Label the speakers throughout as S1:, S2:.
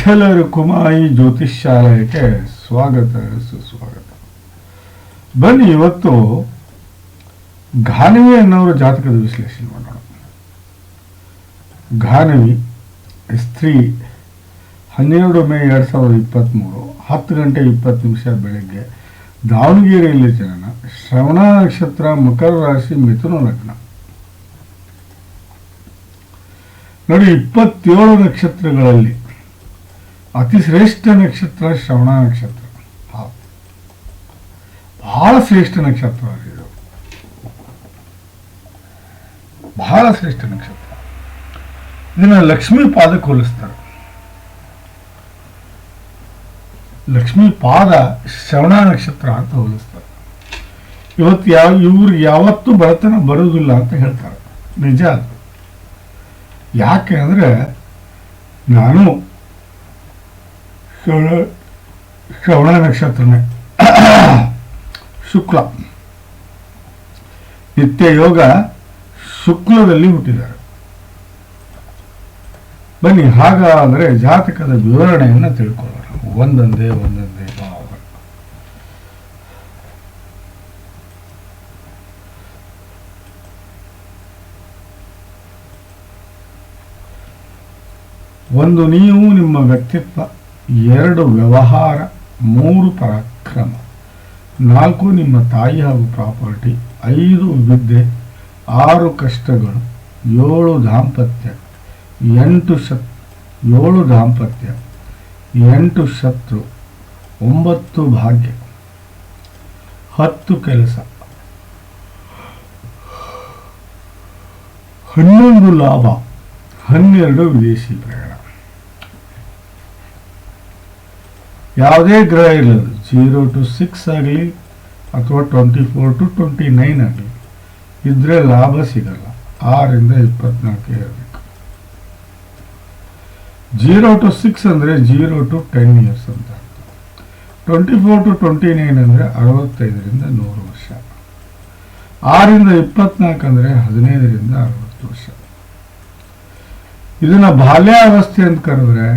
S1: ವಿಠ್ಠಲರ ಕುಮಾಯಿ ಜ್ಯೋತಿಷ್ಯಾಲಯಕ್ಕೆ ಸ್ವಾಗತ, ಸುಸ್ವಾಗತ. ಬನ್ನಿ ಇವತ್ತು ಘಾನವಿ ಅನ್ನೋರ ಜಾತಕದ ವಿಶ್ಲೇಷಣೆ ಮಾಡೋಣ. ಘಾನವಿ ಸ್ತ್ರೀ, ಹನ್ನೆರಡು ಮೇ ಎರಡು ಸಾವಿರದ ಇಪ್ಪತ್ತ್ಮೂರು, ಹತ್ತು ಗಂಟೆ ಇಪ್ಪತ್ತು ನಿಮಿಷ ಬೆಳಗ್ಗೆ, ದಾವಣಗೆರೆಯಲ್ಲಿ ಜನನ, ಶ್ರವಣ ನಕ್ಷತ್ರ, ಮಕರ ರಾಶಿ, ಮಿಥುನ ಲಗ್ನ. ನೋಡಿ, ಇಪ್ಪತ್ತೇಳು ನಕ್ಷತ್ರಗಳಲ್ಲಿ ಅತಿ ಶ್ರೇಷ್ಠ ನಕ್ಷತ್ರ ಶ್ರವಣ ನಕ್ಷತ್ರ. ಬಹಳ ಶ್ರೇಷ್ಠ ನಕ್ಷತ್ರ ಇದು. ಬಹಳ ಶ್ರೇಷ್ಠ ನಕ್ಷತ್ರ. ಇದನ್ನ ಲಕ್ಷ್ಮೀ ಪಾದಕ್ಕೆ ಹೋಲಿಸ್ತಾರೆ ಲಕ್ಷ್ಮೀ ಪಾದ ಶ್ರವಣ ನಕ್ಷತ್ರ ಅಂತ ಹೋಲಿಸ್ತಾರೆ. ಇವತ್ತು ಯಾವ ಇವ್ರು ಯಾವತ್ತೂ ಬಡತನ ಬರುವುದಿಲ್ಲ ಅಂತ ಹೇಳ್ತಾರೆ. ನಿಜ ಅದು. ಯಾಕೆ ಅಂದರೆ ನಾನು ಶ್ರವಣ ಶ್ರವಣ ನಕ್ಷತ್ರನೇ. ಶುಕ್ಲ. ನಿತ್ಯ ಯೋಗ ಶುಕ್ಲದಲ್ಲಿ ಹುಟ್ಟಿದ್ದಾರೆ. ಬನ್ನಿ, ಹಾಗಾದರೆ ಜಾತಕದ ವಿವರಣೆಯನ್ನು ತಿಳ್ಕೊಳ್ಳೋಣ. ಒಂದೊಂದೇ ಒಂದೊಂದೇ, ಭಾವ. ಒಂದು ನೀವು ನಿಮ್ಮ ವ್ಯಕ್ತಿತ್ವ ಎರಡು ವ್ಯವಹಾರ, ಮೂರು ಪರಾಕ್ರಮ. ನಾಲ್ಕು ನಿಮ್ಮ ತಾಯಿ ಹಾಗೂ ಪ್ರಾಪರ್ಟಿ, ಐದು ವಿದ್ಯೆ, ಆರು ಕಷ್ಟಗಳು, ಏಳು ದಾಂಪತ್ಯ, ಎಂಟು ಶತ್, ಏಳು ದಾಂಪತ್ಯ, ಎಂಟು ಶತ್ರು, ಒಂಬತ್ತು ಭಾಗ್ಯ. ಹತ್ತು ಕೆಲಸ. ಹನ್ನೊಂದು ಲಾಭ, ಹನ್ನೆರಡು ವಿದೇಶಿ ಪ್ರಯಾಣ. ಯಾವುದೇ ಗ್ರಹ ಇರಲಿ ಜೀರೋ ಟು ಸಿಕ್ಸ್ ಆಗಲಿ ಅಥವಾ twenty four to twenty nine ಆಗಲಿ, ಇದ್ರೆ ಲಾಭ ಸಿಗಲ್ಲ. ಆರಿಂದ ಇಪ್ಪತ್ನಾಲ್ಕು ಇರಬೇಕು. ಜೀರೋ ಟು ಸಿಕ್ಸ್ ಅಂದರೆ ಜೀರೋ ಟು ಟೆನ್ ಇಯರ್ಸ್ ಅಂತ twenty four to twenty nine ಅಂದರೆ ಅರವತ್ತೈದರಿಂದ ನೂರು ವರ್ಷ. ಆರಿಂದ ಇಪ್ಪತ್ನಾಲ್ಕು ಅಂದರೆ ಹದಿನೈದರಿಂದ ಅರವತ್ತು ವರ್ಷ. ಇದನ್ನು ಬಾಲ್ಯಾವಸ್ಥೆ ಅಂತ ಕರೆದ್ರೆ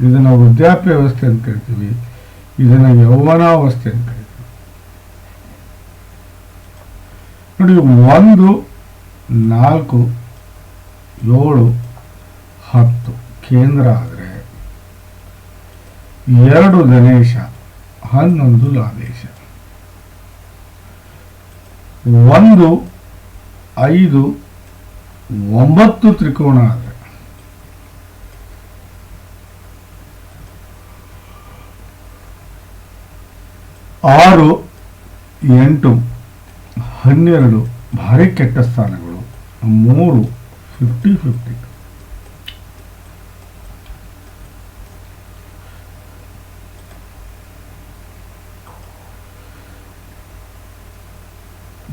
S1: ಇದನ್ನ ವೃದ್ಧಾಪ್ಯ ವ್ಯವಸ್ಥೆ ಅಂತ ಕರಿತೀವಿ ಇದನ್ನ ಯೌವನಾವಸ್ಥೆ ಅಂತ ಕರಿತೀವಿ ನೋಡಿ, ಒಂದು, ನಾಲ್ಕು, ಏಳು, ಹತ್ತು ಕೇಂದ್ರ ಆದರೆ ಎರಡು ಗಣೇಶ, ಹನ್ನೊಂದು ಲಾದೇಶ ಒಂದು, ಐದು, ಒಂಬತ್ತು ತ್ರಿಕೋಣ ಆದರೆ ಆರು, ಎಂಟು, ಹನ್ನೆರಡು ಭಾರಿ ಕೆಟ್ಟ ಸ್ಥಾನಗಳು. ಮೂರು ಫಿಫ್ಟಿ ಫಿಫ್ಟಿ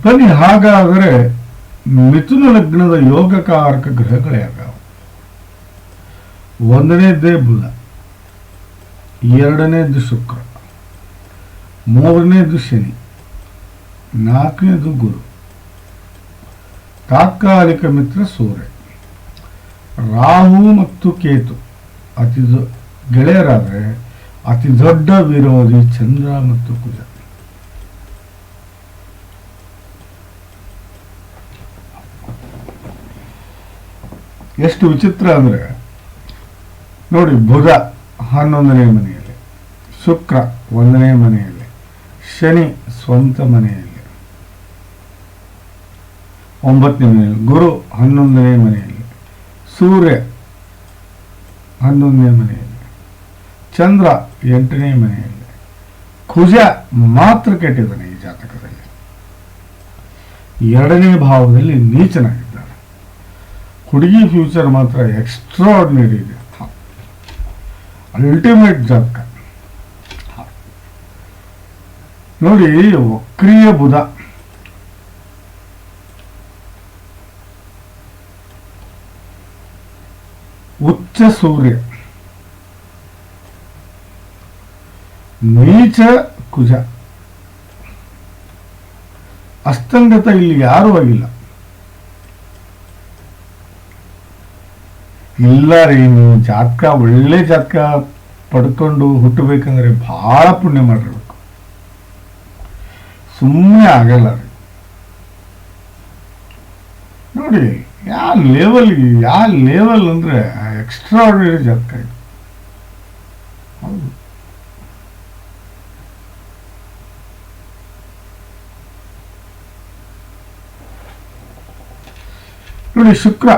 S1: ಬನ್ನಿ, ಹಾಗಾದರೆ ಮಿಥುನ ಲಗ್ನದ ಯೋಗಕಾರಕ ಗ್ರಹಗಳು ಯಾವ್ಯಾವು? ಒಂದನೇದ್ದೇ ಬುಧ ಎರಡನೇದ್ದು ಶುಕ್ರ. ಮೂರನೇದು ಶನಿ ನಾಲ್ಕನೇದು ಗುರು, ತಾತ್ಕಾಲಿಕ ಮಿತ್ರ ಸೂರ್ಯ. ರಾಹು ಮತ್ತು ಕೇತು, ಅತಿ ಗೆಳೆಯರಾದರೆ ಅತಿ ದೊಡ್ಡ ವಿರೋಧಿ ಚಂದ್ರ ಮತ್ತು ಕುಜ. ಎಷ್ಟು ವಿಚಿತ್ರ ಅಂದರೆ, ನೋಡಿ ಬುಧ ಹನ್ನೊಂದನೇ ಮನೆಯಲ್ಲಿ, ಶುಕ್ರ ಒಂದನೇ ಮನೆಯಲ್ಲಿ ಶನಿ ಸ್ವಂತ ಮನೆಯಲ್ಲಿ. ಒಂಬತ್ತನೇ ಮನೆಯಲ್ಲಿ. ಗುರು ಹನ್ನೊಂದನೇ ಮನೆಯಲ್ಲಿ. ಸೂರ್ಯ ಹನ್ನೊಂದನೇ ಮನೆಯಲ್ಲಿ. ಚಂದ್ರ ಎಂಟನೇ ಮನೆಯಲ್ಲಿ. ಕುಜ ಮಾತ್ರ ಕೆಟ್ಟಿದ್ದಾನೆ ಈ ಜಾತಕದಲ್ಲಿ. ಎರಡನೇ ಭಾವದಲ್ಲಿ ನೀಚನಾಗಿದ್ದಾನೆ. ಹುಡುಗಿ ಫ್ಯೂಚರ್ ಮಾತ್ರ ಎಕ್ಸ್ಟ್ರಾರ್ಡಿನರಿ ಇದೆ. ಅಲ್ಟಿಮೇಟ್ ಜಾತಕ. ನೋಡಿ ವಕ್ರೀಯ ಬುಧ. ಉಚ್ಚ ಸೂರ್ಯ. ನೀಚ ಕುಜ. ಅಸ್ತಂಗತ ಇಲ್ಲಿ ಯಾರು ಆಗಿಲ್ಲ. ಇಲ್ಲ ರೀ ನೀವು ಜಾತಕ, ಒಳ್ಳೆ ಜಾತಕ ಪಡ್ಕೊಂಡು ಹುಟ್ಟಬೇಕಂದ್ರೆ ಬಹಳ ಪುಣ್ಯ ಮಾಡಿರ್ಬೇಕು ಸುಮ್ಮನೆ ಆಗಲ್ಲ. ನೋಡಿ, ಯಾವ ಲೆವೆಲ್ ಯಾವ ಲೆವೆಲ್ ಅಂದ್ರೆ ಎಕ್ಸ್ಟ್ರಾ ಆರ್ಡಿನರಿ ಇದು. ನೋಡಿ, ಶುಕ್ರ.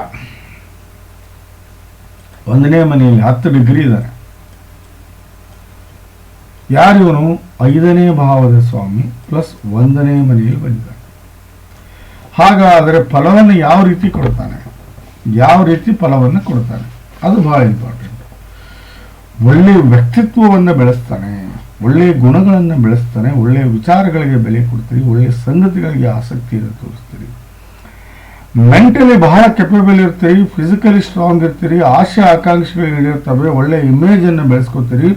S1: ಒಂದನೇ ಮನೆಯಲ್ಲಿ ಹತ್ತು ಡಿಗ್ರಿ ಇದ್ದಾನೆ ಯಾರಿವನು ಐದನೇ ಭಾವದ ಸ್ವಾಮಿ ಪ್ಲಸ್ ಒಂದನೇ ಮನೆಯಲ್ಲಿ ಬಂದಿದ್ದಾನೆ ಹಾಗಾದರೆ ಫಲವನ್ನು ಯಾವ ರೀತಿ ಕೊಡ್ತಾನೆ? ಯಾವ ರೀತಿ ಫಲವನ್ನು ಕೊಡ್ತಾನೆ? ಅದು ಬಹಳ ಇಂಪಾರ್ಟೆಂಟ್ ಒಳ್ಳೆಯ ವ್ಯಕ್ತಿತ್ವವನ್ನು ಬೆಳೆಸ್ತಾನೆ ಒಳ್ಳೆಯ ಗುಣಗಳನ್ನು ಬೆಳೆಸ್ತಾನೆ ಒಳ್ಳೆಯ ವಿಚಾರಗಳಿಗೆ ಬೆಲೆ ಕೊಡ್ತೀರಿ ಒಳ್ಳೆಯ ಸಂಗತಿಗಳಿಗೆ ಆಸಕ್ತಿಯನ್ನು ತೋರಿಸ್ತೀರಿ. ಮೆಂಟಲಿ ಬಹಳ ಕೆಪಬಲ್ ಇರ್ತೀರಿ ಫಿಸಿಕಲಿ ಸ್ಟ್ರಾಂಗ್ ಇರ್ತೀರಿ, ಆಶೆ ಆಕಾಂಕ್ಷೆಗಳು ಈಡೇರ್ತವೆ ಒಳ್ಳೆಯ ಇಮೇಜನ್ನು ಬೆಳೆಸ್ಕೊತೀರಿ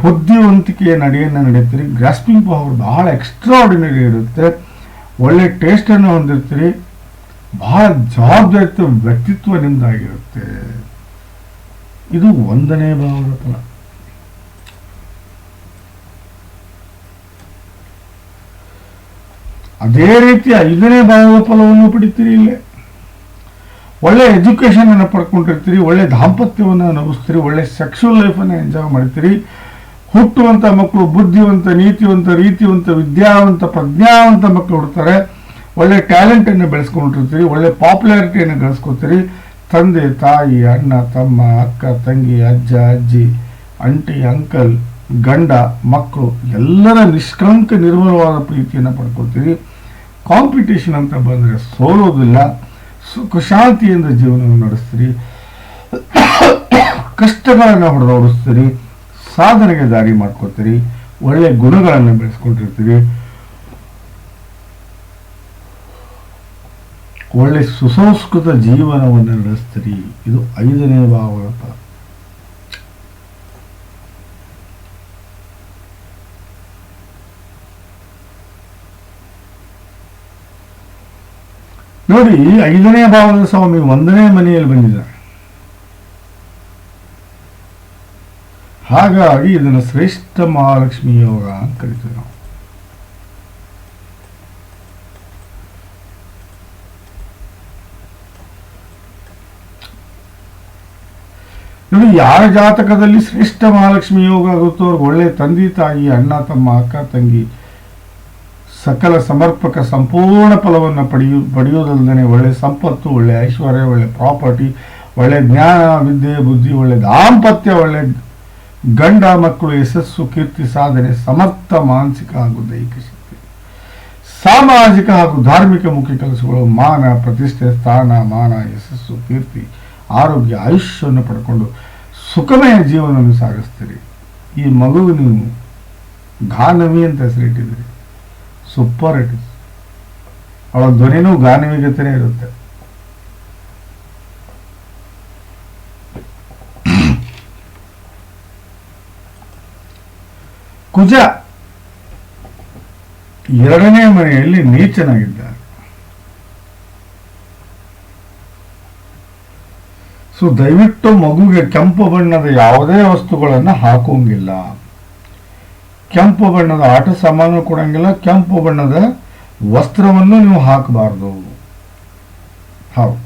S1: ಬುದ್ಧಿವಂತಿಕೆಯ ನಡೆಯನ್ನು ನಡೀತೀರಿ ಗ್ರಾಸ್ಪಿಂಗ್ ಪವರ್ ಬಹಳ ಎಕ್ಸ್ಟ್ರಾಆರ್ಡಿನರಿ ಇರುತ್ತೆ, ಒಳ್ಳೆ ಟೇಸ್ಟನ್ನು ಹೊಂದಿರ್ತೀರಿ, ಬಹಳ ಜವಾಬ್ದಾರಿತ ವ್ಯಕ್ತಿತ್ವ ನಿಮ್ದಾಗಿರುತ್ತೆ. ಇದು ಒಂದನೇ ಭಾವದ ಫಲ. ಅದೇ ರೀತಿ ಐದನೇ ಭಾವದ ಫಲವನ್ನು ಪಡಿತೀರಿ ಇಲ್ಲೇ. ಒಳ್ಳೆ ಎಜುಕೇಶನ್ ಅನ್ನು ಪಡ್ಕೊಂಡಿರ್ತೀರಿ, ಒಳ್ಳೆ ದಾಂಪತ್ಯವನ್ನು ಅನುಭವಿಸ್ತೀರಿ, ಒಳ್ಳೆ ಸೆಕ್ಷುವಲ್ ಲೈಫನ್ನು ಎಂಜಾಯ್ ಮಾಡ್ತೀರಿ ಹುಟ್ಟುವಂಥ ಮಕ್ಕಳು ಬುದ್ಧಿವಂತ, ನೀತಿವಂತ, ರೀತಿವಂತ, ವಿದ್ಯಾವಂತ, ಪ್ರಜ್ಞಾವಂತ ಮಕ್ಕಳು ಹುಡ್ತಾರೆ. ಒಳ್ಳೆ ಟ್ಯಾಲೆಂಟನ್ನು ಬೆಳೆಸ್ಕೊಂಡಿರ್ತೀರಿ ಒಳ್ಳೆ ಪಾಪ್ಯುಲಾರಿಟಿಯನ್ನು ಗಳಿಸ್ಕೊತೀರಿ. ತಂದೆ, ತಾಯಿ, ಅಣ್ಣ, ತಮ್ಮ, ಅಕ್ಕ, ತಂಗಿ, ಅಜ್ಜ, ಅಜ್ಜಿ ಅಂಟಿ ಅಂಕಲ್ ಗಂಡ, ಮಕ್ಕಳು, ಎಲ್ಲರ ನಿಷ್ಕ್ರಂಕ ನಿರ್ಮಲವಾದ ಪ್ರೀತಿಯನ್ನು ಪಡ್ಕೊತೀರಿ ಕಾಂಪಿಟೇಷನ್ ಅಂತ ಬಂದರೆ ಸೋಲೋದಿಲ್ಲ. ಸುಖ ಶಾಂತಿಯಿಂದ ಜೀವನವನ್ನು ನಡೆಸ್ತೀರಿ. ಕಷ್ಟಗಳನ್ನು ಹೊಡೆದೋಡಿಸ್ತೀರಿ. ಸಾಧನೆಗೆ ದಾರಿ ಮಾಡ್ಕೊತೀರಿ ಒಳ್ಳೆ ಗುಣಗಳನ್ನು ಬೆಳೆಸ್ಕೊಂಡಿರ್ತೀರಿ. ಒಳ್ಳೆ ಸುಸಂಸ್ಕೃತ ಜೀವನವನ್ನು ನಡೆಸ್ತೀರಿ. ಇದು ಐದನೇ ಭಾವದ ಫಲ ನೋಡಿ, ಐದನೇ ಭಾವದ ಸ್ವಾಮಿ ಒಂದನೇ ಮನೆಯಲ್ಲಿ ಬಂದಿದ್ದಾರೆ. ಹಾಗಾಗಿ ಇದನ್ನು ಶ್ರೇಷ್ಠ ಮಹಾಲಕ್ಷ್ಮಿ ಯೋಗ ಅಂತ ಕರಿತೀವಿ ನಾವು ನೋಡಿ, ಯಾರ ಜಾತಕದಲ್ಲಿ ಶ್ರೇಷ್ಠ ಮಹಾಲಕ್ಷ್ಮಿ ಯೋಗ ಆಗುತ್ತೋ ಅವ್ರಿಗೆ ಒಳ್ಳೆ ತಂದೆ, ತಾಯಿ, ಅಣ್ಣ, ತಮ್ಮ, ಅಕ್ಕ, ತಂಗಿ, ಸಕಲ ಸಮರ್ಪಕ ಸಂಪೂರ್ಣ ಫಲವನ್ನು ಪಡೆಯು ಪಡೆಯೋದಲ್ಲದೆ ಒಳ್ಳೆ ಸಂಪತ್ತು, ಒಳ್ಳೆ ಐಶ್ವರ್ಯ, ಒಳ್ಳೆ ಪ್ರಾಪರ್ಟಿ, ಒಳ್ಳೆ ಜ್ಞಾನ, ವಿದ್ಯೆ, ಬುದ್ಧಿ, ಒಳ್ಳೆ ದಾಂಪತ್ಯ, ಒಳ್ಳೆ ಗಂಡ ಮಕ್ಕಳು ಯಶಸ್ಸು, ಕೀರ್ತಿ, ಸಾಧನೆ, ಸಮರ್ಥ, ಮಾನಸಿಕ ಹಾಗೂ ದೈಹಿಕ ಶಕ್ತಿ. ಸಾಮಾಜಿಕ ಹಾಗೂ ಧಾರ್ಮಿಕ ಮುಖ್ಯ ಕೆಲಸಗಳು, ಮಾನ, ಪ್ರತಿಷ್ಠೆ, ಸ್ಥಾನ, ಮಾನ, ಯಶಸ್ಸು, ಕೀರ್ತಿ, ಆರೋಗ್ಯ, ಆಯುಷ್ಯವನ್ನು ಪಡ್ಕೊಂಡು ಸುಖಮಯ ಜೀವನವನ್ನು ಸಾಗಿಸ್ತೀರಿ. ಈ ಮಗುವು ನೀವು ಗಾನವಿ ಅಂತ ಹೆಸರಿಟ್ಟಿದ್ದೀರಿ ಸೂಪರ್ ಇಟ್ ಅವಳ ಧ್ವನಿನೂ ಗಾನವಿಗತನೇ ಇರುತ್ತೆ. ಕುಜ ಎರಡನೇ ಮನೆಯಲ್ಲಿ ನೀಚನಾಗಿದ್ದಾರೆ. ಸೊ, ದಯವಿಟ್ಟು ಮಗುಗೆ ಕೆಂಪು ಬಣ್ಣದ ಯಾವುದೇ ವಸ್ತುಗಳನ್ನು ಹಾಕೋಂಗಿಲ್ಲ ಕೆಂಪು ಬಣ್ಣದ ಆಟ ಸಾಮಾನು ಕೊಡಂಗಿಲ್ಲ, ಕೆಂಪು ಬಣ್ಣದ ವಸ್ತ್ರವನ್ನು ನೀವು ಹಾಕಬಾರ್ದು. ಹೌದು.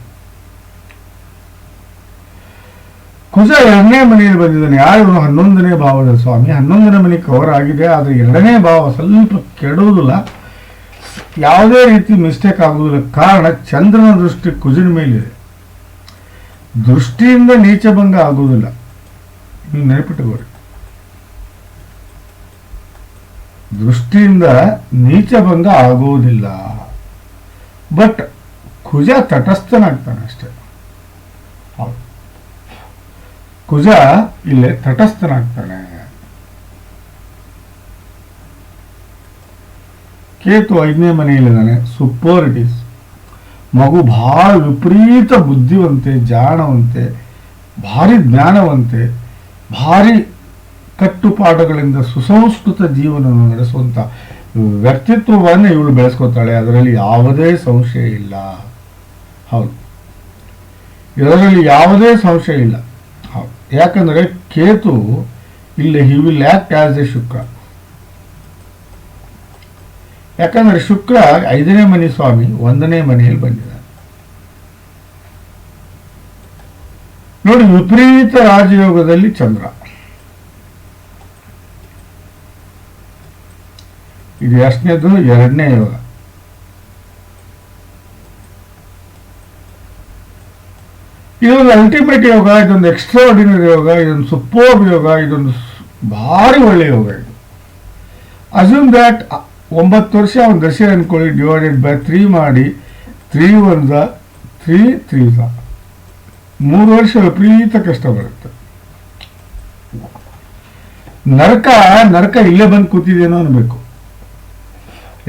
S1: ಕುಜ ಎರಡನೇ ಮನೆಯಲ್ಲಿ ಬಂದಿದ್ದಾನೆ. ಯಾರು ಹನ್ನೊಂದನೇ ಭಾವದ ಸ್ವಾಮಿ. ಹನ್ನೊಂದನೇ ಮನೆ ಕವರ್ ಆಗಿದೆ, ಆದರೆ ಎರಡನೇ ಭಾವ ಸ್ವಲ್ಪ ಕೆಡುವುದಿಲ್ಲ. ಯಾವುದೇ ರೀತಿ ಮಿಸ್ಟೇಕ್ ಆಗುವುದಿಲ್ಲ. ಕಾರಣ ಚಂದ್ರನ ದೃಷ್ಟಿ ಕುಜಿನ ಮೇಲಿದೆ. ದೃಷ್ಟಿಯಿಂದ ನೀಚಭಂಗ ಆಗುವುದಿಲ್ಲ. ನೀವು ನೆನಪಿಟ್ಟುಕೋರಿ ದೃಷ್ಟಿಯಿಂದ ನೀಚಭಂಗ ಆಗುವುದಿಲ್ಲ. ಬಟ್ ಕುಜ ತಟಸ್ಥನಾಗ್ತಾನೆ ಅಷ್ಟೇ ಹೌದು ಕುಜ ಇಲ್ಲೇ ತಟಸ್ಥನಾಗ್ತಾನೆ. ಕೇತು ಐದನೇ ಮನೆಯಲ್ಲಿದ್ದಾನೆ. ಸೂಪರ್ ಇಟ್ ಈಸ್ ಮಗು ಭಾಳ ವಿಪರೀತ ಬುದ್ಧಿವಂತೆ, ಜಾಣವಂತೆ, ಭಾರಿ ಜ್ಞಾನವಂತೆ, ಭಾರಿ ಕಟ್ಟುಪಾಡುಗಳಿಂದ ಸುಸಂಸ್ಕೃತ ಜೀವನವನ್ನು ನಡೆಸುವಂಥ ವ್ಯಕ್ತಿತ್ವವನ್ನು ಇವಳು ಬೆಳೆಸ್ಕೊತಾಳೆ. ಅದರಲ್ಲಿ ಯಾವುದೇ ಸಂಶಯ ಇಲ್ಲ. ಹೌದು. ಇದರಲ್ಲಿ ಯಾವುದೇ ಸಂಶಯ ಇಲ್ಲ. ಯಾಕಂದ್ರೆ ಕೇತು ಇಲ್ಲಿ he will act as a Shukra. ಯಾಕಂದ್ರೆ ಶುಕ್ರ ಐದನೇ ಮನೆ ಸ್ವಾಮಿ, ಒಂದನೇ ಮನೆಯಲ್ಲಿ ಬಂದಿದ್ದಾನೆ. ನೋಡಿ, ವಿಪರೀತ ರಾಜಯೋಗದಲ್ಲಿ ಚಂದ್ರ. ಇದು ಎಷ್ಟನೇದು? ಎರಡನೇ ಯೋಗ. ಇದೊಂದು ಅಲ್ಟಿಮೇಟ್ ಯೋಗ ಇದೊಂದು ಎಕ್ಸ್ಟ್ರಾ ಆರ್ಡಿನರಿ ಯೋಗ, ಇದೊಂದು ಸೂಪರ್ ಯೋಗ, ಇದೊಂದು ಭಾರಿ ಒಳ್ಳೆ ಯೋಗ ಇದು. ಅಸ್ಯೂಮ್ ದ್ಯಾಟ್ ಒಂಬತ್ತು ವರ್ಷ ಅವನ ದಶೆ ಅನ್ಕೊಳ್ಳಿ ಡಿವೈಡೆಡ್ ಬೈ ತ್ರೀ ಮಾಡಿ ತ್ರೀ ಒಂದ ತ್ರೀ ತ್ರೀ ಮೂರು ವರ್ಷ ವಿಪರೀತ ಕಷ್ಟ ಬರುತ್ತೆ. ನರಕ ನರಕ ಇಲ್ಲೇ ಬಂದು ಕೂತಿದೇನೋ ಅನ್ಬೇಕು.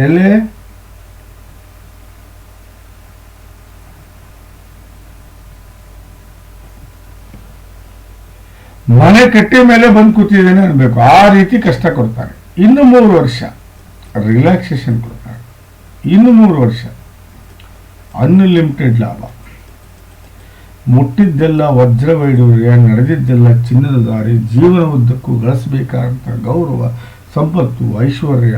S1: ಎಲ್ಲಿ? ಮನೆ ಕಟ್ಟಿ ಮೇಲೆ ಬಂದು ಕೂತಿದ್ದೇನೆ ಅನ್ಬೇಕು. ಆ ರೀತಿ ಕಷ್ಟ ಕೊಡ್ತಾರೆ. ಇನ್ನು ಮೂರು ವರ್ಷ ರಿಲ್ಯಾಕ್ಸೇಷನ್ ಕೊಡ್ತಾರೆ. ಇನ್ನು ಮೂರು ವರ್ಷ ಅನ್ಲಿಮಿಟೆಡ್ ಲಾಭ. ಮುಟ್ಟಿದ್ದೆಲ್ಲ ವಜ್ರ ವೈಡೂರ್ಯ ನಡೆದಿದ್ದೆಲ್ಲ ಚಿನ್ನದ ದಾರಿ ಜೀವನ ಉದ್ದಕ್ಕೂ ಗಳಿಸಬೇಕಾದಂಥ ಗೌರವ, ಸಂಪತ್ತು, ಐಶ್ವರ್ಯ,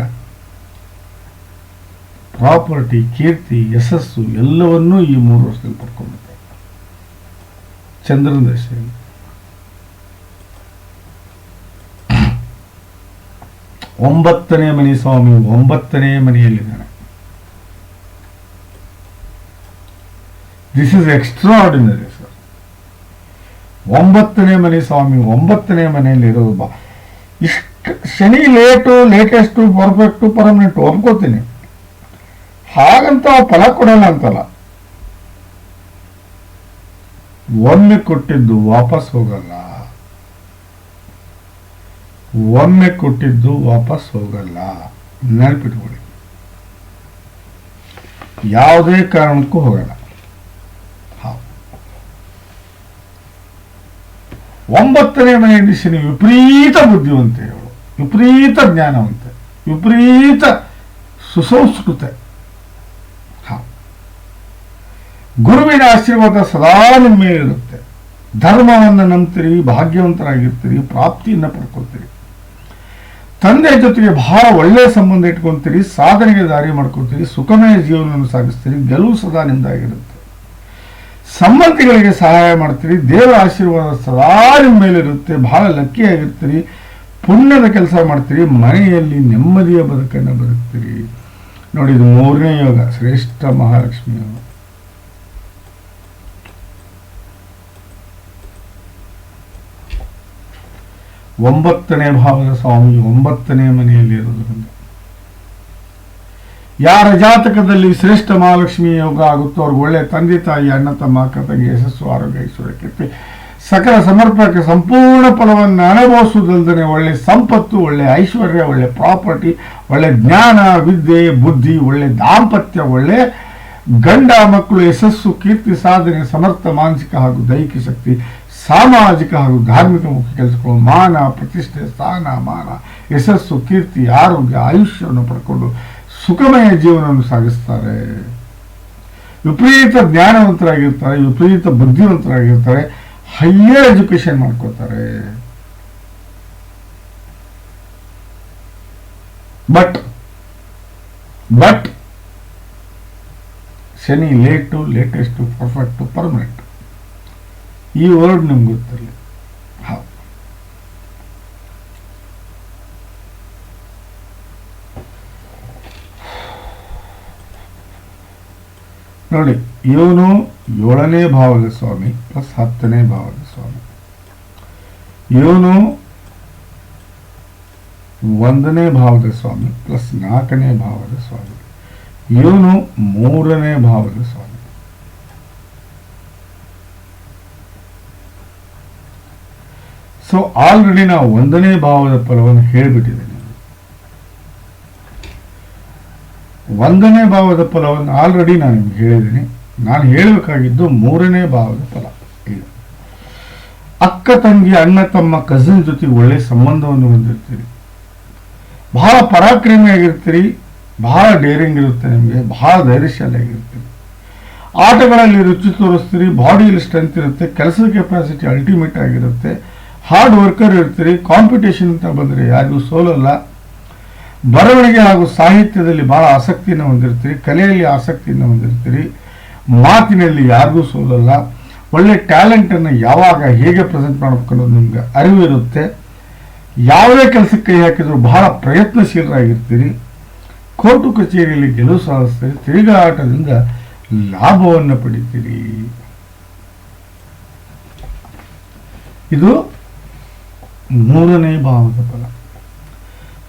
S1: ಪ್ರಾಪರ್ಟಿ, ಕೀರ್ತಿ, ಯಶಸ್ಸು ಎಲ್ಲವನ್ನೂ ಈ ಮೂರು ವರ್ಷದಲ್ಲಿ ಪಡ್ಕೊಂಡ್ಬಿಡ್ತಾರೆ ಚಂದ್ರನ ದಶೆಯಲ್ಲಿ ಒಂಬತ್ತನೇ ಮನೆ ಸ್ವಾಮಿ ಒಂಬತ್ತನೇ ಮನೆಯಲ್ಲಿದ್ದಾನೆ. This is extraordinary sir ಒಂಬತ್ತನೇ ಮನೆ ಸ್ವಾಮಿ ಒಂಬತ್ತನೇ ಮನೆಯಲ್ಲಿ ಇರೋದು ಬಾ. ಇಷ್ಟು Shani late, latest, perfect, permanent ಒಪ್ಕೋತೀನಿ. ಹಾಗಂತ ಫಲ ಕೊಡಲ್ಲ ಅಂತಲ್ಲ. ಒಮ್ಮೆ ಕೊಟ್ಟಿದ್ದು ವಾಪಸ್ ಹೋಗಲ್ಲ. ಒಮ್ಮೆ ಕೊಟ್ಟಿದ್ದು ವಾಪಸ್ ಹೋಗಲ್ಲ. ನೆನಪಿಟ್ಕೊಳ್ಳಿ. ಯಾವುದೇ ಕಾರಣಕ್ಕೂ ಹೋಗಲ್ಲ. ಒಂಬತ್ತನೇ ಮನೆ ಶನಿ ವಿಪರೀತ ಬುದ್ಧಿವಂತೆ ಅವಳು. ವಿಪರೀತ ಜ್ಞಾನವಂತೆ. ವಿಪರೀತ ಸುಸಂಸ್ಕೃತೆ. ಗುರುವಿನ ಆಶೀರ್ವಾದ ಸದಾ ನಿಮ್ಮ ಮೇಲಿರುತ್ತೆ. ಧರ್ಮವನ್ನು ನಂಬ್ತೀರಿ, ಭಾಗ್ಯವಂತರಾಗಿರ್ತೀರಿ, ಪ್ರಾಪ್ತಿಯನ್ನು ಪಡ್ಕೊಳ್ತೀರಿ. ತಂದೆ ಜೊತೆಗೆ ಬಹಳ ಒಳ್ಳೆಯ ಸಂಬಂಧ ಇಟ್ಕೊತೀರಿ, ಸಾಧನೆಗೆ ದಾರಿ ಮಾಡ್ಕೊತೀರಿ, ಸುಖಮಯ ಜೀವನವನ್ನು ಸಾಗಿಸ್ತೀರಿ, ಗೆಲುವು ಸದಾ ನಿಮ್ದಾಗಿರುತ್ತೆ. ಸಂಬಂಧಿಗಳಿಗೆ ಸಹಾಯ ಮಾಡ್ತೀರಿ, ದೇವರ ಆಶೀರ್ವಾದ ಸದಾ ನಿಮ್ಮ ಮೇಲಿರುತ್ತೆ, ಬಹಳ ಲಕ್ಕಿ ಆಗಿರ್ತೀರಿ ಪುಣ್ಯದ ಕೆಲಸ ಮಾಡ್ತೀರಿ, ಮನೆಯಲ್ಲಿ ನೆಮ್ಮದಿಯ ಬದುಕನ್ನು ಬದುಕ್ತೀರಿ. ನೋಡಿ, ಇದು ಮೂರನೇ ಯೋಗ, ಶ್ರೇಷ್ಠ ಮಹಾಲಕ್ಷ್ಮಿ ಯೋಗ. ಒಂಬತ್ತನೇ ಭಾವದ ಸ್ವಾಮಿ ಒಂಬತ್ತನೇ ಮನೆಯಲ್ಲಿ ಇರೋದ್ರಿಂದ ಯಾರ ಜಾತಕದಲ್ಲಿ ಶ್ರೇಷ್ಠ ಮಹಾಲಕ್ಷ್ಮಿ ಯೋಗ ಆಗುತ್ತೋ ಅವ್ರಿಗೆ ಒಳ್ಳೆ ತಂದೆ ತಾಯಿ, ಅಣ್ಣ, ತಮ್ಮ, ಅಕ್ಕ, ತಂಗಿ, ಯಶಸ್ಸು, ಆರೋಗ್ಯ ಐಶ್ವರ್ಯಕ್ಕೆ ಸಕಲ ಸಮರ್ಪಕ ಸಂಪೂರ್ಣ ಫಲವನ್ನು ಅನುಭವಿಸುವುದಲ್ಲದೆ ಒಳ್ಳೆ ಸಂಪತ್ತು, ಒಳ್ಳೆ ಐಶ್ವರ್ಯ, ಒಳ್ಳೆ ಪ್ರಾಪರ್ಟಿ, ಒಳ್ಳೆ ಜ್ಞಾನ, ವಿದ್ಯೆ, ಬುದ್ಧಿ, ಒಳ್ಳೆ ದಾಂಪತ್ಯ, ಒಳ್ಳೆ ಗಂಡ ಮಕ್ಕಳು ಯಶಸ್ಸು, ಕೀರ್ತಿ, ಸಾಧನೆ, ಸಮರ್ಥ, ಮಾನಸಿಕ ಹಾಗೂ ದೈಹಿಕ ಶಕ್ತಿ ಸಾಮಾಜಿಕ ಹಾಗೂ ಧಾರ್ಮಿಕ ಮುಖ್ಯ ಕೆಲಸಗಳು, ಮಾನ, ಪ್ರತಿಷ್ಠೆ, ಸ್ಥಾನ, ಮಾನ, ಯಶಸ್ಸು, ಕೀರ್ತಿ, ಆರೋಗ್ಯ, ಆಯುಷ್ಯವನ್ನು ಪಡ್ಕೊಂಡು ಸುಖಮಯ ಜೀವನವನ್ನು ಸಾಗಿಸ್ತಾರೆ. ವಿಪರೀತ ಜ್ಞಾನವಂತರಾಗಿರ್ತಾರೆ, ವಿಪರೀತ ಬುದ್ಧಿವಂತರಾಗಿರ್ತಾರೆ ಹೈಯರ್ ಎಜುಕೇಶನ್ ಮಾಡ್ಕೋತಾರೆ but but Shani late latest perfect permanent ಈ ವರ್ಡ್ ನಿಮ್ಗೆ ಗೊತ್ತಿರಲಿ. ನೋಡಿ, ಇವನು ಏಳನೇ ಭಾವದ ಸ್ವಾಮಿ ಪ್ಲಸ್ ಹತ್ತನೇ ಭಾವದ ಸ್ವಾಮಿ. ಇವನು ಒಂದನೇ ಭಾವದ ಸ್ವಾಮಿ ಪ್ಲಸ್ ನಾಲ್ಕನೇ ಭಾವದ ಸ್ವಾಮಿ. ಇವನು ಮೂರನೇ ಭಾವದ ಸ್ವಾಮಿ. ಸೊ ಆಲ್ರೆಡಿ ನಾವು ಒಂದನೇ ಭಾವದ ಫಲವನ್ನು ಹೇಳಿಬಿಟ್ಟಿದ್ದೇನೆ. ಒಂದನೇ ಭಾವದ ಫಲವನ್ನು ಆಲ್ರೆಡಿ ನಾನು ನಿಮ್ಗೆ ಹೇಳಿದ್ದೀನಿ. ನಾನು ಹೇಳಬೇಕಾಗಿದ್ದು ಮೂರನೇ ಭಾವದ ಫಲ ಈಗ ಅಕ್ಕ ತಂಗಿ, ಅಣ್ಣ ತಮ್ಮ ಕಸಿನ್ ಜೊತೆ ಒಳ್ಳೆ ಸಂಬಂಧವನ್ನು ಹೊಂದಿರ್ತೀರಿ. ಬಹಳ ಪರಾಕ್ರಮಿಯಾಗಿರ್ತೀರಿ. ಬಹಳ ಡೇರಿಂಗ್ ಇರುತ್ತೆ ನಿಮಗೆ. ಬಹಳ ಧೈರ್ಯಶಾಲಿಯಾಗಿರ್ತೀರಿ. ಆಟಗಳಲ್ಲಿ ರುಚಿ ತೋರಿಸ್ತೀರಿ. ಬಾಡಿಯಲ್ಲಿ ಸ್ಟ್ರೆಂತ್ ಇರುತ್ತೆ. ಕೆಲಸದ ಕೆಪಾಸಿಟಿ ಅಲ್ಟಿಮೇಟ್ ಆಗಿರುತ್ತೆ. ಹಾರ್ಡ್ ವರ್ಕರ್ ಇರ್ತೀರಿ ಕಾಂಪಿಟೇಷನ್ ಅಂತ ಬಂದರೆ ಯಾರಿಗೂ ಸೋಲಲ್ಲ. ಬರವಣಿಗೆ ಹಾಗೂ ಸಾಹಿತ್ಯದಲ್ಲಿ ಭಾಳ ಆಸಕ್ತಿಯನ್ನು ಹೊಂದಿರ್ತೀರಿ, ಕಲೆಯಲ್ಲಿ ಆಸಕ್ತಿಯನ್ನು ಹೊಂದಿರ್ತೀರಿ. ಮಾತಿನಲ್ಲಿ ಯಾರಿಗೂ ಸೋಲಲ್ಲ. ಒಳ್ಳೆ ಟ್ಯಾಲೆಂಟನ್ನು ಯಾವಾಗ ಹೇಗೆ ಪ್ರೆಸೆಂಟ್ ಮಾಡಬೇಕು ಅನ್ನೋದು ನಿಮ್ಗೆ ಅರಿವಿರುತ್ತೆ ಯಾವುದೇ ಕೆಲಸಕ್ಕೆ ಕೈ ಹಾಕಿದ್ರು ಬಹಳ ಪ್ರಯತ್ನಶೀಲರಾಗಿರ್ತೀರಿ. ಕೋರ್ಟು ಕಚೇರಿಯಲ್ಲಿ ಗೆಲುವು ಸಾಧಿಸ್ತೀರಿ. ತಿರುಗಾಟದಿಂದ ಲಾಭವನ್ನು ಪಡಿತೀರಿ. ಇದು ಮೂರನೇ ಭಾವದ ಫಲ.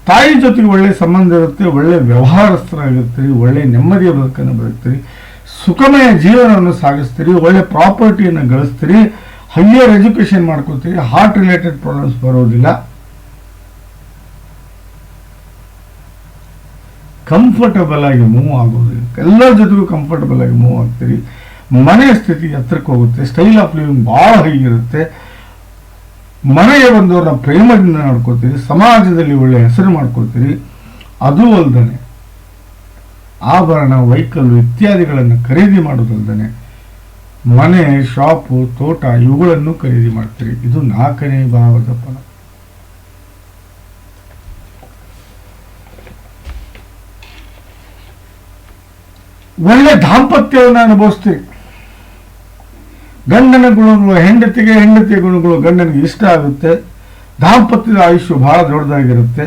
S1: ತಾಯಿ ಜೊತೆಗೆ ಒಳ್ಳೆ ಸಂಬಂಧ ಇರುತ್ತೆ, ಒಳ್ಳೆ ವ್ಯವಹಾರಸ್ಥರಾಗಿರ್ತೀರಿ, ಒಳ್ಳೆ ನೆಮ್ಮದಿಯ ಬದುಕನ್ನು ಬದುಕ್ತೀರಿ, ಸುಖಮಯ ಜೀವನವನ್ನು ಸಾಗಿಸ್ತೀರಿ, ಒಳ್ಳೆ ಪ್ರಾಪರ್ಟಿಯನ್ನು ಗಳಿಸ್ತೀರಿ ಹೈಯರ್ ಎಜುಕೇಶನ್ ಮಾಡ್ಕೋತೀರಿ ಹಾರ್ಟ್ ರಿಲೇಟೆಡ್ ಪ್ರಾಬ್ಲಮ್ಸ್ ಬರೋದಿಲ್ಲ. ಕಂಫರ್ಟಬಲ್ ಆಗಿ ಮೂವ್ ಆಗೋದಿಲ್ಲ. ಎಲ್ಲ ಜೊತೆಗೂ ಕಂಫರ್ಟಬಲ್ ಆಗಿ ಮೂವ್ ಆಗ್ತೀರಿ. ಮನೆಯ ಸ್ಥಿತಿ ಎತ್ತರಕ್ಕೆ ಹೋಗುತ್ತೆ ಸ್ಟೈಲ್ ಆಫ್ ಲಿವಿಂಗ್ ಭಾಳ ಹೀಗಿರುತ್ತೆ. ಮನೆಗೆ ಬಂದವ್ರನ್ನ ಪ್ರೇಮದಿಂದ ನೋಡ್ಕೋತೀರಿ, ಸಮಾಜದಲ್ಲಿ ಒಳ್ಳೆ ಹೆಸರು ಮಾಡ್ಕೋತೀರಿ, ಅದು ಅಲ್ದನೆ. ಆಭರಣ ವೈಕಲ್ ಇತ್ಯಾದಿಗಳನ್ನು ಖರೀದಿ ಮಾಡೋದಲ್ದನೆ ಮನೆ, ಶಾಪು, ತೋಟ ಇವುಗಳನ್ನು ಖರೀದಿ ಮಾಡ್ತೀರಿ. ಇದು ನಾಲ್ಕನೇ ಭಾವದ ಫಲ. ಒಳ್ಳೆ ದಾಂಪತ್ಯವನ್ನು ಅನುಭವಿಸ್ತೀರಿ. ಗಂಡನ ಗುಣಗಳು ಹೆಂಡತಿಗೆ ಹೆಂಡತಿಯ ಗುಣಗಳು ಗಂಡನಿಗೆ ಇಷ್ಟ ಆಗುತ್ತೆ. ದಾಂಪತ್ಯದ ಆಯುಷ್ಯ ಬಹಳ ದೊಡ್ಡದಾಗಿರುತ್ತೆ.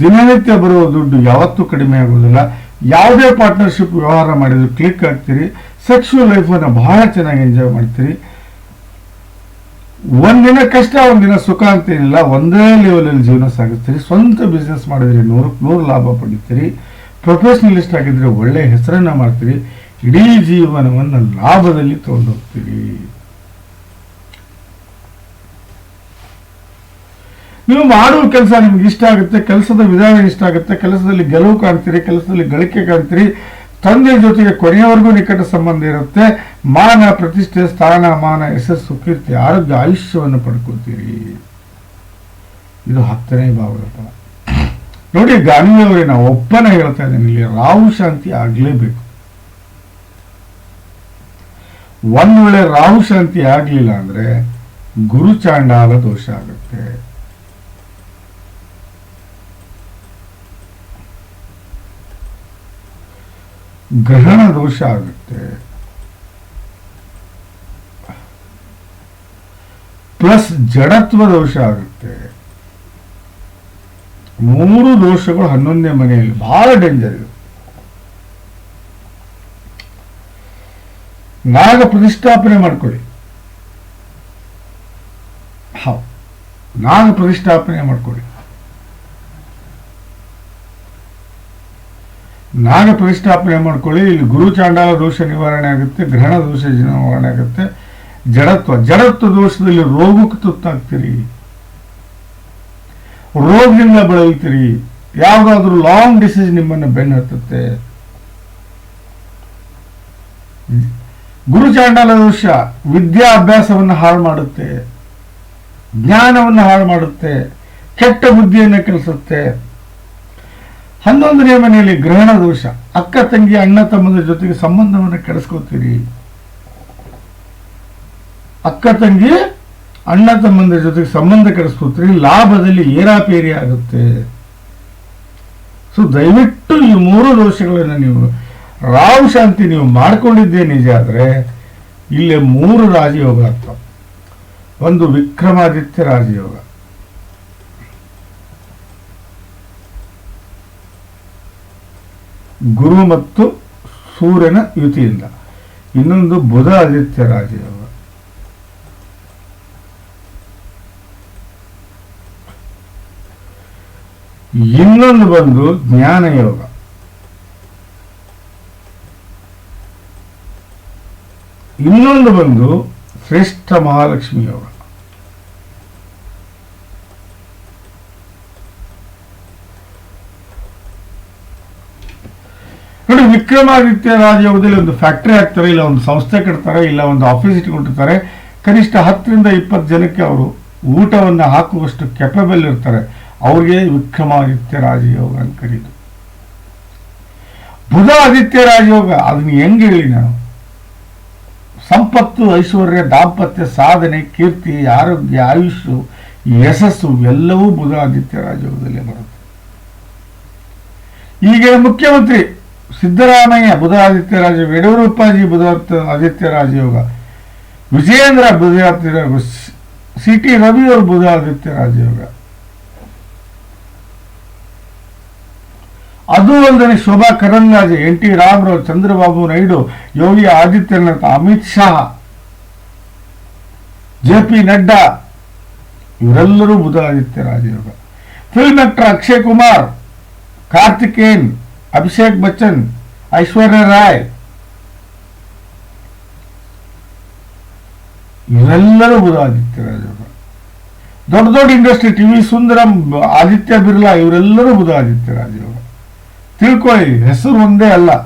S1: ದಿನನಿತ್ಯ ಬರುವ ದುಡ್ಡು ಯಾವತ್ತೂ ಕಡಿಮೆ ಆಗೋದಿಲ್ಲ. ಯಾವುದೇ ಪಾರ್ಟ್ನರ್ಶಿಪ್ ವ್ಯವಹಾರ ಮಾಡಿದ್ರು ಕ್ಲಿಕ್ ಆಗ್ತೀರಿ. ಸೆಕ್ಸುವಲ್ ಲೈಫನ್ನು ಬಹಳ ಚೆನ್ನಾಗಿ ಎಂಜಾಯ್ ಮಾಡ್ತೀರಿ. ಒಂದಿನ ಕಷ್ಟ ಒಂದಿನ ಸುಖ ಅಂತ ಏನಿಲ್ಲ. ಒಂದೇ ಲೆವೆಲಲ್ಲಿ ಜೀವನ ಸಾಗಿಸ್ತೀರಿ. ಸ್ವಂತ ಬಿಸ್ನೆಸ್ ಮಾಡಿದ್ರೆ ನೂರಕ್ಕೆ ನೂರು ಲಾಭ ಪಡಿತೀರಿ. ಪ್ರೊಫೆಷನಲಿಸ್ಟ್ ಆಗಿದ್ರೆ ಒಳ್ಳೆಯ ಹೆಸರನ್ನು ಮಾಡ್ತೀರಿ. ಇಡೀ ಜೀವನವನ್ನು ಲಾಭದಲ್ಲಿ ತಗೊಂಡೋಗ್ತೀರಿ. ನೀವು ಮಾಡುವ ಕೆಲಸ ನಿಮ್ಗೆ ಇಷ್ಟ ಆಗುತ್ತೆ, ಕೆಲಸದ ವಿಧಾನ ಇಷ್ಟ ಆಗುತ್ತೆ, ಕೆಲಸದಲ್ಲಿ ಗೆಲುವು ಕಾಣ್ತೀರಿ, ಕೆಲಸದಲ್ಲಿ ಗಳಿಕೆ ಕಾಣ್ತೀರಿ, ತಂದೆ ಜೊತೆಗೆ ಕೊನೆಯವರೆಗೂ ನಿಕಟ ಸಂಬಂಧ ಇರುತ್ತೆ, ಮಾನ, ಪ್ರತಿಷ್ಠೆ, ಸ್ಥಾನ, ಮಾನ, ಯಶಸ್ಸು, ಕೀರ್ತಿ, ಆರೋಗ್ಯ, ಆಯುಷ್ಯವನ್ನು ಪಡ್ಕೊತೀರಿ ಇದು ಹತ್ತನೇ ಭಾವದ ನೋಡಿ, ಗಾಂಧಿಯವರೇ ನಾವು ಒಪ್ಪನ ಹೇಳ್ತಾ ಇದ್ದೀನಿ, ಇಲ್ಲಿ ರಾಹು ಶಾಂತಿ ಆಗ್ಲೇಬೇಕು. ಒಂದ್ ವೇಳೆ ರಾಹು ಶಾಂತಿ ಆಗಲಿಲ್ಲ ಅಂದ್ರೆ ಗುರು ಚಾಂಡಾಲ ದೋಷ ಆಗುತ್ತೆ. ಗ್ರಹಣ ದೋಷ ಆಗುತ್ತೆ. ಪ್ಲಸ್ ಜಡತ್ವ ದೋಷ ಆಗುತ್ತೆ. ಮೂರು ದೋಷಗಳು ಹನ್ನೊಂದನೇ ಮನೆಯಲ್ಲಿ ಬಹಳ ಡೇಂಜರ್ ಇದೆ ನಾಗ ಪ್ರತಿಷ್ಠಾಪನೆ ಮಾಡ್ಕೊಳ್ಳಿ. ಹೌದು ನಾಗ ಪ್ರತಿಷ್ಠಾಪನೆ ಮಾಡ್ಕೊಳ್ಳಿ. ನಾಗ ಪ್ರತಿಷ್ಠಾಪನೆ ಮಾಡ್ಕೊಳ್ಳಿ. ಇಲ್ಲಿ ಗುರು ಚಾಂಡಾಲ ದೋಷ ನಿವಾರಣೆ ಆಗುತ್ತೆ, ಗ್ರಹಣ ದೋಷ ನಿವಾರಣೆ ಆಗುತ್ತೆ. ಜಡತ್ವ ಜಡತ್ವ ದೋಷದಲ್ಲಿ ರೋಗಕ್ಕೆ ತುತ್ತಾಗ್ತೀರಿ. ರೋಗದಿಂದ ಬಳಲ್ತೀರಿ. ಯಾವುದಾದ್ರೂ ಲಾಂಗ್ ಡಿಸೀಸ್ ನಿಮ್ಮನ್ನು ಬೆನ್ನು ಹತ್ತುತ್ತೆ. ಗುರುಚಾಂಡಾಲ ದೋಷ ವಿದ್ಯಾಭ್ಯಾಸವನ್ನು ಹಾಳು ಮಾಡುತ್ತೆ, ಜ್ಞಾನವನ್ನು ಹಾಳು ಮಾಡುತ್ತೆ, ಕೆಟ್ಟ ಬುದ್ಧಿಯನ್ನು ಕಲಿಸುತ್ತೆ. ಹನ್ನೊಂದನೇ ಮನೆಯಲ್ಲಿ ಗ್ರಹಣ ದೋಷ. ಅಕ್ಕ, ತಂಗಿ, ಅಣ್ಣ ತಮ್ಮದ ಜೊತೆಗೆ ಸಂಬಂಧವನ್ನು ಕೆಡಿಸ್ಕೋತೀರಿ. ಅಕ್ಕ, ತಂಗಿ, ಅಣ್ಣ ತಮ್ಮಂದ ಜೊತೆಗೆ ಸಂಬಂಧ ಕೆಡಿಸ್ಕೋತೀರಿ. ಲಾಭದಲ್ಲಿ ಏರಾಪೇರಿ ಆಗುತ್ತೆ. ಸೊ ದಯವಿಟ್ಟು ಈ ಮೂರು ದೋಷಗಳನ್ನು ನೀವು ರಾವ್ ಶಾಂತಿ ನೀವು ಮಾಡಿಕೊಂಡಿದ್ದೇ ನಿಜ ಆದರೆ ಇಲ್ಲಿ ಮೂರು ರಾಜಯೋಗ ಆಗ್ತಾವ. ಒಂದು ವಿಕ್ರಮಾದಿತ್ಯ ರಾಜಯೋಗ. ಗುರು ಮತ್ತು ಸೂರ್ಯನ ಯುತಿಯಿಂದ. ಇನ್ನೊಂದು ಬುಧ ಆದಿತ್ಯ ರಾಜಯೋಗ. ಇನ್ನೊಂದು ಬಂದು ಜ್ಞಾನ ಇನ್ನೊಂದು ಬಂದು ಶ್ರೇಷ್ಠ ಮಹಾಲಕ್ಷ್ಮಿ ಯೋಗ ನೋಡಿ, ವಿಕ್ರಮಾದಿತ್ಯ ರಾಜಯೋಗದಲ್ಲಿ ಒಂದು ಫ್ಯಾಕ್ಟರಿ ಹಾಕ್ತಾರೆ, ಇಲ್ಲ ಒಂದು ಸಂಸ್ಥೆ ಕಟ್ತಾರೆ, ಇಲ್ಲ ಒಂದು ಆಫೀಸ್ ಇಟ್ಕೊಂಡಿರ್ತಾರೆ. ಕನಿಷ್ಠ ಹತ್ತರಿಂದ ಇಪ್ಪತ್ತು ಜನಕ್ಕೆ ಅವರು ಊಟವನ್ನು ಹಾಕುವಷ್ಟು ಕೆಪಬಲ್ ಇರ್ತಾರೆ. ಅವ್ರಿಗೆ ವಿಕ್ರಮಾದಿತ್ಯ ರಾಜಯೋಗ ಅಂತ ಕರೀತು. ಬುಧ ಆದಿತ್ಯ ರಾಜಯೋಗ ಅದನ್ನ ಹೆಂಗೆ ಹೇಳಿ ನಾನು? ಸಂಪತ್ತು, ಐಶ್ವರ್ಯ, ದಾಂಪತ್ಯ, ಸಾಧನೆ, ಕೀರ್ತಿ, ಆರೋಗ್ಯ ಆಯುಷು ಯಶಸ್ಸು ಎಲ್ಲವೂ ಬುಧ ಆದಿತ್ಯ ರಾಜಯೋಗದಲ್ಲಿ ಬರುತ್ತೆ. ಈಗ ಮುಖ್ಯಮಂತ್ರಿ ಸಿದ್ದರಾಮಯ್ಯ ಬುಧ ಆದಿತ್ಯ ರಾಜ ಯಡಿಯೂರಪ್ಪಾಜಿ ಬುಧ ಆದಿತ್ಯ ರಾಜಯೋಗ, ವಿಜಯೇಂದ್ರ ಬುಧ ಸಿ ಟಿ ರವಿ ಅವರು ಬುಧ ಆದಿತ್ಯ ರಾಜಯೋಗ ಅದು ಅಲ್ಲದೆ Shobha Karandlaje, N T Ramarao Chandrababu Naidu, Yogi Adityanath, Amit Shah, J P Nadda, ಇವರೆಲ್ಲರೂ ಬುಧ ಆದಿತ್ಯ ರಾಜಯೋಗ. ಫಿಲ್ಮ್ ಆಕ್ಟರ್ ಅಕ್ಷಯ್ ಕುಮಾರ್ ಕಾರ್ತಿಕೇನ್ ಅಭಿಷೇಕ್ ಬಚ್ಚನ್, ಐಶ್ವರ್ಯ ರಾಯ್, ಇವರೆಲ್ಲರೂ ಬುಧಾದಿತ್ಯ ರಾಜಯೋಗ. ದೊಡ್ಡ ದೊಡ್ಡ ಇಂಡಸ್ಟ್ರಿ ಟಿವಿ ಸುಂದರಂ, ಆದಿತ್ಯ ಬಿರ್ಲಾ, ಇವರೆಲ್ಲರೂ ಬುಧಾದಿತ್ಯ ರಾಜಯೋಗ. ತಿಳ್ಕೊಳ್ಳಿ ಹೆಸರು ಒಂದೇ ಅಲ್ಲ.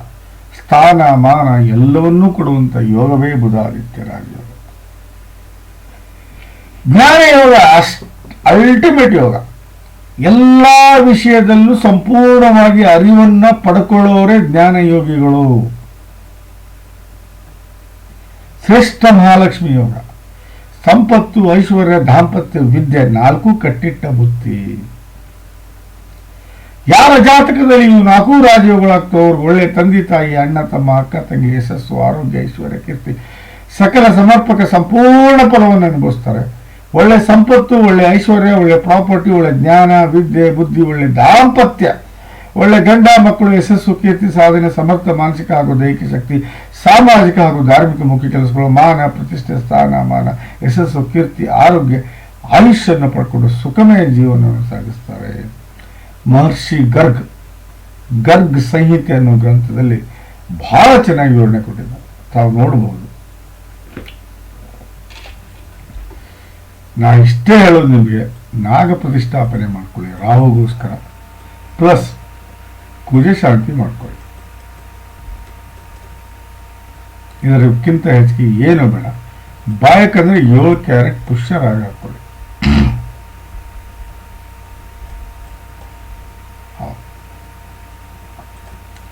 S1: ಸ್ಥಾನ, ಮಾನ ಎಲ್ಲವನ್ನೂ ಕೊಡುವಂತ ಯೋಗವೇ ಬುಧ ಆದಿತ್ಯ ರಾಜಯೋಗ. ಜ್ಞಾನ ಯೋಗ ಅಲ್ಟಿಮೇಟ್ ಯೋಗ. ಎಲ್ಲ ವಿಷಯದಲ್ಲೂ ಸಂಪೂರ್ಣವಾಗಿ ಅರಿವನ್ನ ಪಡ್ಕೊಳ್ಳೋರೆ ಜ್ಞಾನ ಯೋಗಿಗಳು. ಶ್ರೇಷ್ಠ ಮಹಾಲಕ್ಷ್ಮಿ ಯೋಗ. ಸಂಪತ್ತು, ಐಶ್ವರ್ಯ, ದಾಂಪತ್ಯ, ವಿದ್ಯೆ ನಾಲ್ಕು ಕಟ್ಟಿಟ್ಟ ಬುತ್ತಿ ಯಾರ ಜಾತಕದಲ್ಲಿ ಇವು ನಾಲ್ಕು ರಾಜಯೋಗಗಳಾಗ್ತೋ ಅವ್ರಿಗೆ ಒಳ್ಳೆ ತಂದೆ, ತಾಯಿ, ಅಣ್ಣ, ತಮ್ಮ, ಅಕ್ಕ, ತಂಗಿ, ಯಶಸ್ಸು, ಆರೋಗ್ಯ, ಐಶ್ವರ್ಯ, ಕೀರ್ತಿ, ಸಕಲ ಸಮರ್ಪಕ ಸಂಪೂರ್ಣ ಫಲವನ್ನು ಅನುಭವಿಸ್ತಾರೆ. ಒಳ್ಳೆ ಸಂಪತ್ತು, ಒಳ್ಳೆ ಐಶ್ವರ್ಯ, ಒಳ್ಳೆ ಪ್ರಾಪರ್ಟಿ, ಒಳ್ಳೆ ಜ್ಞಾನ, ವಿದ್ಯೆ, ಬುದ್ಧಿ, ಒಳ್ಳೆ ದಾಂಪತ್ಯ, ಒಳ್ಳೆ ಗಂಡ, ಮಕ್ಕಳು, ಯಶಸ್ಸು, ಕೀರ್ತಿ, ಸಾಧನೆ, ಸಮರ್ಥ, ಮಾನಸಿಕ ಹಾಗೂ ದೈಹಿಕ ಶಕ್ತಿ, ಸಾಮಾಜಿಕ ಹಾಗೂ ಧಾರ್ಮಿಕ ಮುಖ್ಯ ಕೆಲಸಗಳು, ಮಾನ, ಪ್ರತಿಷ್ಠೆ, ಸ್ಥಾನ, ಮಾನ, ಯಶಸ್ಸು, ಕೀರ್ತಿ, ಆರೋಗ್ಯ ಆಯುಷ್ಯನ್ನು ಪಡ್ಕೊಂಡು ಸುಖಮಯ ಜೀವನವನ್ನು ಸಾಗಿಸ್ತಾರೆ. ಮಹರ್ಷಿ ಗರ್ಗ್ ಗರ್ಗ್ ಸಂಹಿತೆ ಅನ್ನೋ ಗ್ರಂಥದಲ್ಲಿ ಬಹಳ ಚೆನ್ನಾಗಿ ವಿವರಣೆ ಕೊಟ್ಟಿದ್ದಾರೆ. ತಾವು ನೋಡಬಹುದು ನಾ ಇಷ್ಟೇ ಹೇಳೋದು ನಿಮಗೆ, ನಾಗ ಪ್ರತಿಷ್ಠಾಪನೆ ಮಾಡ್ಕೊಳ್ಳಿ, ರಾಹುಗೋಸ್ಕರ. ಪ್ಲಸ್ ಪೂಜೆ ಶಾಂತಿ ಮಾಡ್ಕೊಳ್ಳಿ. ಇದರಕ್ಕಿಂತ ಹೆಚ್ಚಿಗೆ ಏನು ಬೇಡ. ಬಾಯಕಂದ್ರೆ ಏಳು ಕ್ಯಾರೆಟ್ ಪುಷ್ಯರಾಗ ಹಾಕೊಳ್ಳಿ ಹೌದು.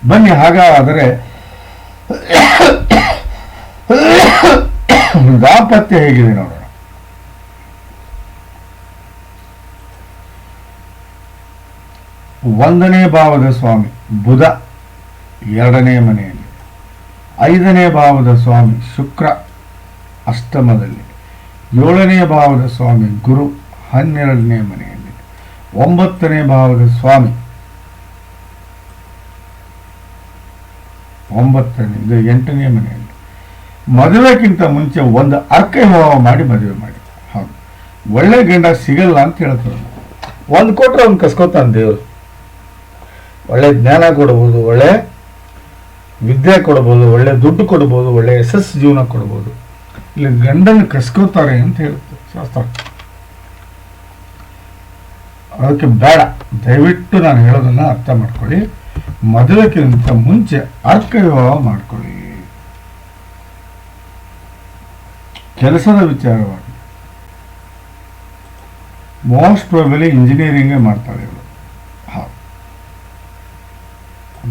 S1: ಬನ್ನಿ ಹಾಗಾದರೆ ದಾಂಪತ್ಯ ಹೇಗಿದೆ ನೋಡೋಣ. ಒಂದನೇ ಭಾವದ ಸ್ವಾಮಿ, ಬುಧ, ಎರಡನೇ ಮನೆಯಲ್ಲಿ. ಐದನೇ ಭಾವದ ಸ್ವಾಮಿ, ಶುಕ್ರ, ಅಷ್ಟಮದಲ್ಲಿ. ಏಳನೇ ಭಾವದ ಸ್ವಾಮಿ, ಗುರು, ಹನ್ನೆರಡನೇ ಮನೆಯಲ್ಲಿ. ಒಂಬತ್ತನೇ ಭಾವದ ಸ್ವಾಮಿ ಒಂಬತ್ತನೇ ಇದು ಎಂಟನೇ ಮನೆಯಲ್ಲಿ. ಮದುವೆಗಿಂತ ಮುಂಚೆ ಒಂದು ಅರ್ಕೆ ಹೋಮ ಮಾಡಿ ಮದುವೆ ಮಾಡಿ ಹೌದು. ಒಳ್ಳೆ ಗಂಡ ಸಿಗಲ್ಲ ಅಂತ ಹೇಳ್ತಾರೆ. ಒಂದು ಕೊಟ್ಟರೆ ಅವ್ನು ಕಸ್ಕೋತಾನೆ ದೇವರು. ಒಳ್ಳೆ ಜ್ಞಾನ ಕೊಡ್ಬೋದು ಒಳ್ಳೆ ವಿದ್ಯೆ ಕೊಡ್ಬೋದು ಒಳ್ಳೆ ದುಡ್ಡು ಕೊಡ್ಬೋದು ಒಳ್ಳೆ ಯಶಸ್ಸು ಜೀವನ ಕೊಡ್ಬೋದು. ಇಲ್ಲಿ ಗಂಡನ ಕಸ್ಕೋತಾರೆ ಅಂತ ಹೇಳುತ್ತೆ ಶಾಸ್ತ್ರ. ಅದಕ್ಕೆ ಬೇಡ. ದಯವಿಟ್ಟು ನಾನು ಹೇಳೋದನ್ನು ಅರ್ಥ ಮಾಡ್ಕೊಳ್ಳಿ. ಮದುವೆಗಿಂತ ಮುಂಚೆ ಅರ್ಕ ವಿವಾಹ ಮಾಡ್ಕೊಳ್ಳಿ. ಕೆಲಸದ ವಿಚಾರವಾಗಿ. ಮೋಸ್ಟ್ ಪ್ರಾಬಲಿ ಇಂಜಿನಿಯರಿಂಗೇ ಮಾಡ್ತಾಳೆ ಇವಳು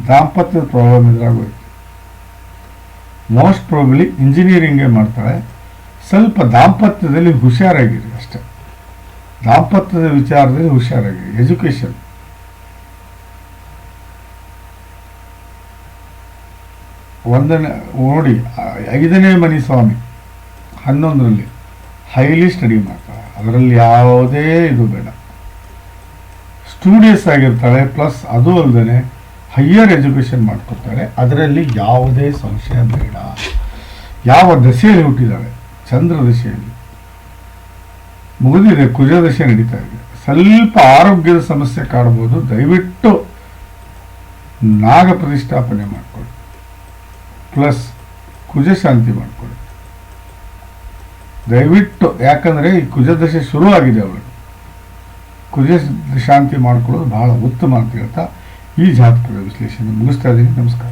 S1: ದಾಂಪತ್ಯದ ಪ್ರಾಬ್ಲಮ್ ಇದ್ರಾಗೋಯ್ತು ಮೋಸ್ಟ್ ಪ್ರಾಬಲಿ ಇಂಜಿನಿಯರಿಂಗೇ ಮಾಡ್ತಾಳೆ ಸ್ವಲ್ಪ ದಾಂಪತ್ಯದಲ್ಲಿ ಹುಷಾರಾಗಿರಿ ಅಷ್ಟೇ. ದಾಂಪತ್ಯದ ವಿಚಾರದಲ್ಲಿ ಹುಷಾರಾಗಿರಿ. ಎಜುಕೇಶನ್ ಒಂದನೇ, ನೋಡಿ ಐದನೇ ಮನಿ ಸ್ವಾಮಿ ಹನ್ನೊಂದರಲ್ಲಿ ಹೈಲಿ ಸ್ಟಡಿ ಮಾಡ್ತಾಳೆ ಅದರಲ್ಲಿ ಯಾವುದೇ ಇದು ಬೇಡ. ಸ್ಟೂಡಿಯಸ್ ಆಗಿರ್ತಾಳೆ ಪ್ಲಸ್ ಅದು ಅಲ್ಲದೆ ಹೈಯರ್ ಎಜುಕೇಷನ್ ಮಾಡ್ಕೊತಾಳೆ ಅದರಲ್ಲಿ ಯಾವುದೇ ಸಂಶಯ ಬೇಡ. ಯಾವ ದಶೆಯಲ್ಲಿ ಹುಟ್ಟಿದ್ದಾಳೆ? ಚಂದ್ರ ದಶೆಯಲ್ಲಿ. ಮುಗಿದಿದೆ ಕುಜದಶೆ ನಡೀತಾ ಇದೆ. ಸ್ವಲ್ಪ ಆರೋಗ್ಯದ ಸಮಸ್ಯೆ ಕಾಡ್ಬೋದು ದಯವಿಟ್ಟು ನಾಗ ಪ್ರತಿಷ್ಠಾಪನೆ ಮಾಡ್ಕೊಳ್ಳಿ. ಪ್ಲಸ್ ಕುಜಶಾಂತಿ ಶಾಂತಿ ಮಾಡ್ಕೊಳ್ಳಿ. ದಯವಿಟ್ಟು, ಯಾಕಂದ್ರೆ ಈ ಕುಜದಶೆ ಶುರು ಆಗಿದೆ ಅವಳು ಕುಜ ಶಾಂತಿ ಮಾಡ್ಕೊಳ್ಳೋದು ಬಹಳ ಉತ್ತಮ ಅಂತ ಹೇಳ್ತಾ ಈ ಜಾತಕದ ವಿಶ್ಲೇಷಣೆ ಮುಗಿಸ್ತಾ ಇದ್ದೀನಿ. ನಮಸ್ಕಾರ.